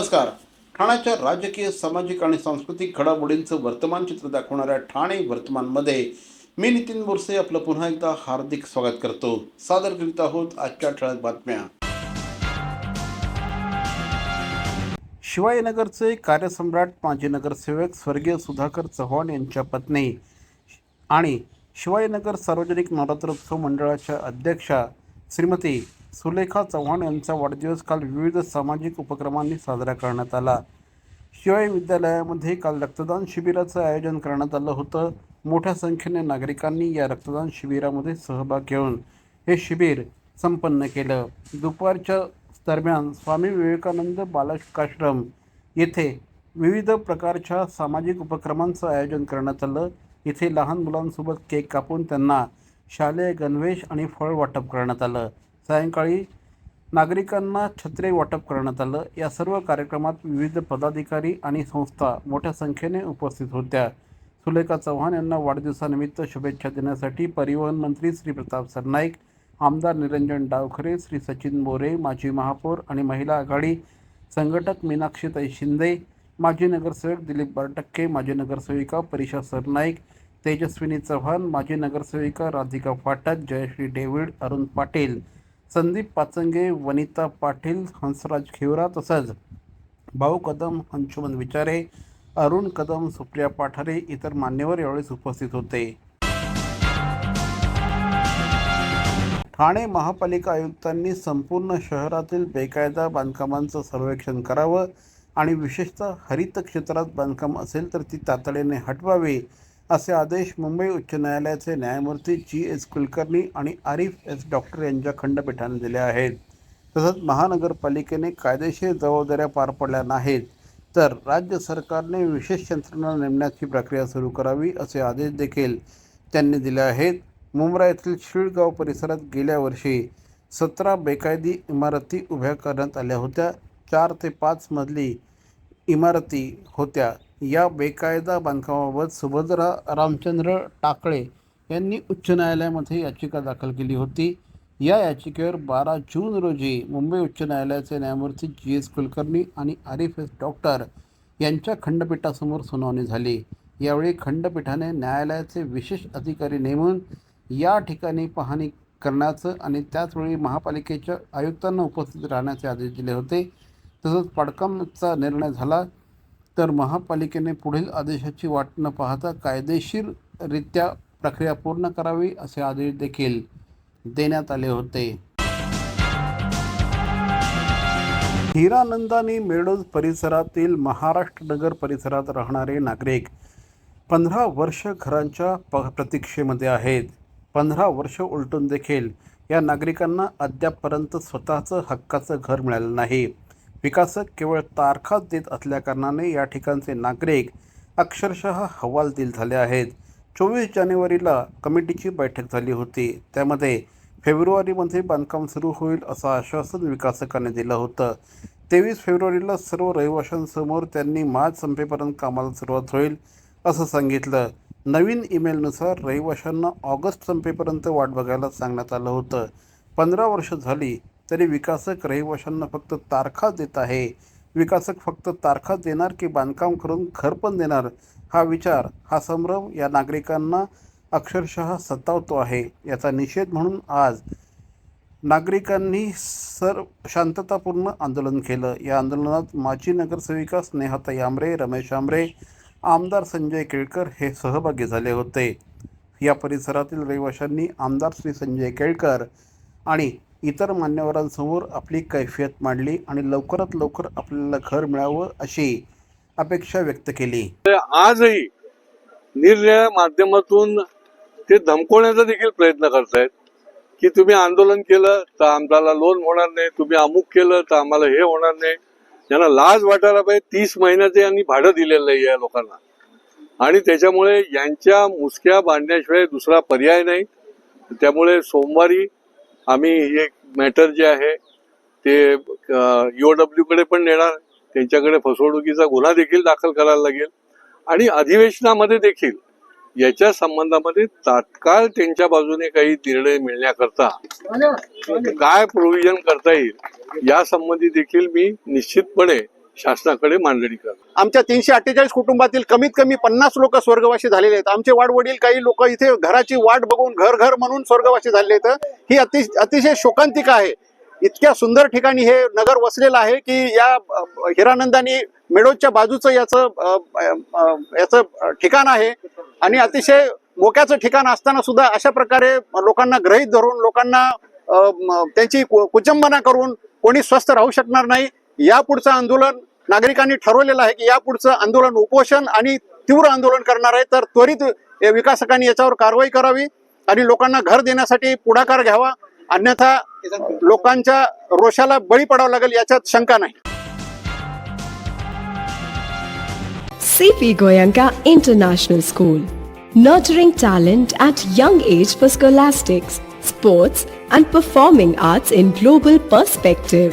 नमस्कार. ठाण्याच्या राजकीय सामाजिक आणि सांस्कृतिक घडामोडींचं वर्तमान चित्र दाखवणाऱ्या ठाणे वर्तमानमध्ये मी नितीन बोरसे आपलं पुन्हा एकदा हार्दिक स्वागत करतो. सादर करीत आहोत आजच्या ठळक बातम्या. शिवाजीनगरचे कार्यसम्राट माजी नगरसेवक स्वर्गीय सुधाकर चव्हाण यांच्या पत्नी आणि शिवाजीनगर सार्वजनिक नवरात्रोत्सव मंडळाच्या अध्यक्षा श्रीमती सुलेखा चव्हाण यांचा वाढदिवस काल विविध सामाजिक उपक्रमांनी साजरा करण्यात आला. शिवाय विद्यालयामध्ये काल रक्तदान शिबिराचं आयोजन करण्यात आलं होतं. मोठ्या संख्येने नागरिकांनी या रक्तदान शिबिरामध्ये सहभाग घेऊन हे शिबिर संपन्न केलं. दुपारच्या दरम्यान स्वामी विवेकानंद बालकाश्रम येथे विविध प्रकारच्या सामाजिक उपक्रमांचं आयोजन करण्यात आलं. इथे लहान मुलांसोबत केक कापून त्यांना शालेय गणवेश आणि फळ वाटप करण्यात आलं. सायंकाळी नागरिकांना छत्रे वाटप करण्यात आलं. या सर्व कार्यक्रमात विविध पदाधिकारी आणि संस्था मोठ्या संख्येने उपस्थित होत्या. सुलेखा चव्हाण यांना वाढदिवसानिमित्त शुभेच्छा देण्यासाठी परिवहन मंत्री श्री प्रताप सरनाईक आमदार निरंजन डावखरे श्री सचिन मोरे माजी महापौर आणि महिला आघाडी संघटक मीनाक्षीताई शिंदे माजी नगरसेवक दिलीप बारटक्के माजी नगरसेविका परिषा सरनाईक तेजस्विनी चव्हाण माजी नगरसेविका राधिका फाटक जयश्री डेव्हिड अरुण पाटील संदीप पाचंगे वनिता पाटील हंसराज खेवरा तसंच भाऊ कदम अंशुमन विचारे अरुण कदम सुप्रिया पाठारे इतर मान्यवर यावेळेस उपस्थित होते. ठाणे महापालिका आयुक्तांनी संपूर्ण शहरातील बेकायदा बांधकामांचं सर्वेक्षण करावं आणि विशेषतः हरित क्षेत्रात बांधकाम असेल तर ती तातडीने हटवावी. असे आदेश मुंबई उच्च न्यायालयाचे न्यायमूर्ती जी एस कुलकर्णी आणि आरिफ एस डॉक्टर यांच्या खंडपीठाने दिले आहेत. तसंच महानगरपालिकेने कायदेशीर जबाबदाऱ्या पार पडल्या नाहीत. तर राज्य सरकारने विशेष यंत्रणा नेमण्याची प्रक्रिया सुरू करावी असे आदेश देखील त्यांनी दिले आहेत. मुंब्रा येथील शिळगाव परिसरात गेल्या वर्षी सतरा बेकायदी इमारती उभ्या करण्यात आल्या होत्या. चार ते पाच मजली इमारती होत्या. या बेकायदा बांधकामाबाबत सुभद्रा रामचंद्र टाकळे यांनी उच्च न्यायालयामध्ये याचिका दाखल केली होती. या याचिकेवर बारा जून रोजी मुंबई उच्च न्यायालयाचे न्यायमूर्ती जी एस कुलकर्णी आणि आरिफ एस डॉक्टर यांच्या खंडपीठासमोर सुनावणी झाली. यावेळी खंडपीठाने न्यायालयाचे विशेष अधिकारी नेमून या ठिकाणी पाहणी करण्याचं आणि त्याचवेळी महापालिकेच्या आयुक्तांना उपस्थित राहण्याचे आदेश दिले होते. तसंच पाडकामचा निर्णय झाला तर महापालिकेने पुढील आदेशाची वाट न पाहता कायदेशीररित्या प्रक्रिया पूर्ण करावी असे आदेश देखील देण्यात आले होते. हिरानंदानी मेडोज परिसरातील महाराष्ट्र नगर परिसरात राहणारे नागरिक पंधरा वर्ष घरांच्या प प्रतीक्षेमध्ये आहेत. पंधरा वर्ष उलटून देखील या नागरिकांना अद्यापपर्यंत स्वतःचं हक्काचं घर मिळालं नाही. विकासक केवळ तारखाच देत असल्याकारणाने या ठिकाणचे नागरिक अक्षरशः हवालदिल झाले आहेत. चोवीस जानेवारीला कमिटीची बैठक झाली होती. त्यामध्ये फेब्रुवारीमध्ये बांधकाम सुरू होईल असं आश्वासन विकासकाने दिलं होतं. तेवीस फेब्रुवारीला सर्व रहिवाशांसमोर त्यांनी मार्च संपेपर्यंत कामाला सुरुवात होईल असं सांगितलं. नवीन ईमेलनुसार रहिवाशांना ऑगस्ट संपेपर्यंत वाट बघायला सांगण्यात आलं होतं. पंधरा वर्ष झाली तरी विकासक रहिवाशांना फक्त तारखाच देत आहे. विकासक फक्त तारखाच देणार की बांधकाम करून घर पण देणार? हा विचार हा संभ्रम या नागरिकांना अक्षरशः सतावतो आहे. याचा निषेध म्हणून आज नागरिकांनी सर शांततापूर्ण आंदोलन केलं. या आंदोलनात माजी नगरसेविका स्नेहाताई आंबरे रमेश आंबरे आमदार संजय केळकर हे सहभागी झाले होते. या परिसरातील रहिवाशांनी आमदार श्री संजय केळकर आणि इतर मान्यवरांसमोर आपली कैफियत मांडली आणि लवकरात लवकर आपल्याला घर मिळावं अशी अपेक्षा व्यक्त केली. तर आजही निरनिळ्या माध्यमातून ते धमकवण्याचा देखील प्रयत्न करतायत की तुम्ही आंदोलन केलं तर आम्हाला लोन होणार नाही तुम्ही अमुक केलं तर आम्हाला हे होणार नाही. यांना लाज वाटायला पाहिजे तीस महिन्याचे यांनी भाडं दिलेलं आहे या लोकांना. आणि त्याच्यामुळे यांच्या मुसक्या बांधण्याशिवाय दुसरा पर्याय नाही. त्यामुळे सोमवारी आम्ही हे मॅटर जे आहे ते ईओडब्ल्यू कडे पण नेणार त्यांच्याकडे फसवणुकीचा गुन्हा देखील दाखल करायला लागेल. आणि अधिवेशनामध्ये देखील याच्या संबंधामध्ये तात्काळ त्यांच्या बाजूने काही निर्णय मिळण्याकरता काय प्रोव्हिजन करता येईल या संबंधी देखील मी निश्चितपणे शासनाकडे मांडणी करा आमच्या तीनशे अठ्ठेचाळीस कुटुंबातील कमीत कमी पन्नास लोक स्वर्गवासी झालेले आहेत. आमचे वाडवडील काही लोक इथे घराची वाट बघून घर घर म्हणून स्वर्गवासी झालेले आहेत. ही अति अतिशय शोकांतिका आहे. इतक्या सुंदर ठिकाणी हे नगर वसलेलं आहे की या हिरानंदानी मेडोजच्या बाजूचं याचं याचं ठिकाण आहे. आणि अतिशय मोक्याचं ठिकाण असताना सुद्धा अशा प्रकारे लोकांना ग्रहित धरून लोकांना त्यांची कुचंबना करून कोणी स्वस्थ राहू शकणार नाही. या पुढचं आंदोलन नागरिकांनी ठरवलेलं आहे की या पुढचं आंदोलन उपोषण आणि तीव्र आंदोलन करणार आहे. तर त्वरित विकासकांनी याच्यावर कारवाई करावी आणि लोकांना घर देण्यासाठी पुढाकार घ्यावा. अन्यथा लोकांच्या रोषाला बळी पडावं लागेल याच्यात शंका नाही. CP Goenka international school nurturing talent at young age for scholastics, sports, and performing arts in global perspective.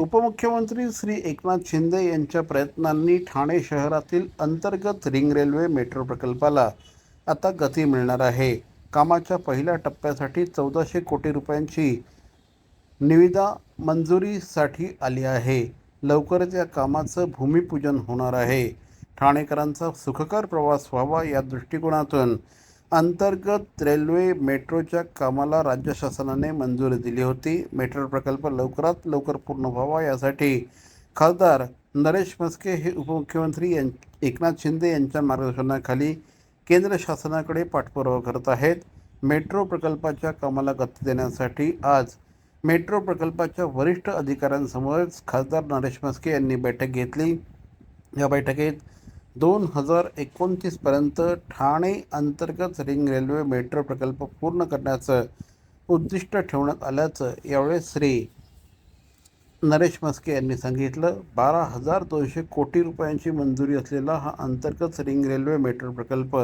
उपमुख्यमंत्री श्री एकनाथ शिंदे यांच्या प्रयत्नांनी ठाणे शहरातील अंतर्गत रिंग रेल्वे मेट्रो प्रकल्पाला आता गती मिळणार आहे. कामाच्या पहिल्या टप्प्यासाठी चौदाशे कोटी रुपयांची निविदा मंजुरीसाठी आली आहे. लवकरच या कामाचं भूमिपूजन होणार आहे. ठाणेकरांचा सुखकर प्रवास व्हावा या दृष्टिकोनातून अंतर्गत रेल्वे मेट्रोच्या कामाला राज्य शासनाने मंजुरी दिली होती. मेट्रो प्रकल्प लवकरात लवकर पूर्ण व्हावा यासाठी खासदार नरेश मस्के हे उपमुख्यमंत्री यां एकनाथ शिंदे यांच्या मार्गदर्शनाखाली केंद्र शासनाकडे पाठपुरावा करत आहेत. मेट्रो प्रकल्पाच्या कामाला गती देण्यासाठी आज मेट्रो प्रकल्पाच्या वरिष्ठ अधिकाऱ्यांसमोरच खासदार नरेश मस्के यांनी बैठक घेतली. या बैठकीत दोन हजार एकोणतीसपर्यंत ठाणे अंतर्गत रिंग रेल्वे मेट्रो प्रकल्प पूर्ण करण्याचं उद्दिष्ट ठेवण्यात आल्याचं यावेळेस श्री नरेश मस्के यांनी सांगितलं. बारा हजार दोनशे कोटी रुपयांची मंजुरी असलेला हा अंतर्गत रिंग रेल्वे मेट्रो प्रकल्प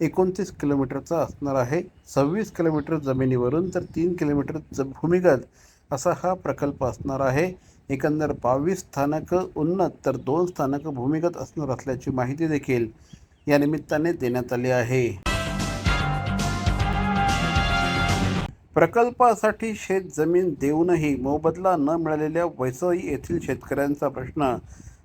एकोणतीस किलोमीटरचा असणार आहे. सव्वीस किलोमीटर जमिनीवरून तर तीन किलोमीटर ज भूमिगत असा हा प्रकल्प असणार आहे. एकंदर बावीस स्थानकं उन्नत तर दोन स्थानकं भूमिगत असणार असल्याची माहिती देखील या निमित्ताने देण्यात आली आहे. प्रकल्पासाठी शेत जमीन देऊनही मोबदला न मिळालेल्या वैसई येथील शेतकऱ्यांचा प्रश्न.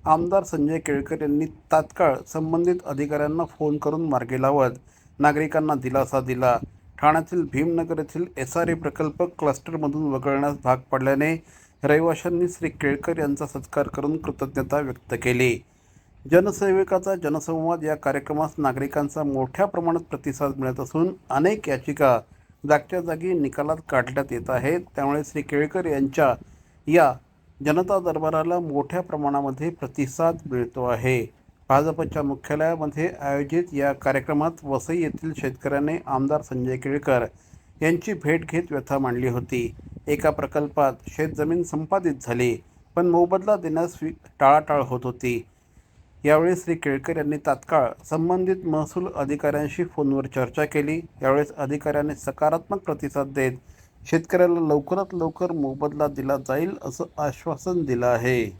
आमदार संजय केळकर यांनी तात्काळ संबंधित अधिकाऱ्यांना फोन करून मार्गी लावत नागरिकांना दिलासा दिला. ठाण्यातील भीमनगर येथील एस आर ए प्रकल्प क्लस्टरमधून वगळण्यास भाग पडल्याने रहिवाशांनी श्री केळकर यांचा सत्कार करून कृतज्ञता व्यक्त केली. जनसेवकाचा जनसंवाद या कार्यक्रमास नागरिकांचा मोठ्या प्रमाणात प्रतिसाद मिळत असून अनेक याचिका जागच्या जागी निकालात काढण्यात येत आहेत. त्यामुळे श्री केळकर यांच्या या जनता दरबाराला मोठ्या प्रमाणामध्ये प्रतिसाद मिळतो आहे. भाजपच्या मुख्यालयामध्ये आयोजित या कार्यक्रमात वसई येथील शेतकऱ्याने आमदार संजय केळकर यांची भेट घेत व्यथा मांडली होती. एका प्रकल्पात शेतजमीन संपादित झाली पण मोबदला देण्यास टाळाटाळ होत होती. यावेळी श्री केळकर यांनी तात्काळ संबंधित महसूल अधिकाऱ्यांशी फोनवर चर्चा केली. यावेळेस अधिकाऱ्यांनी सकारात्मक प्रतिसाद देत शेतकऱ्याला लवकरात लवकर मोबदला दिला जाईल असं आश्वासन दिलं आहे.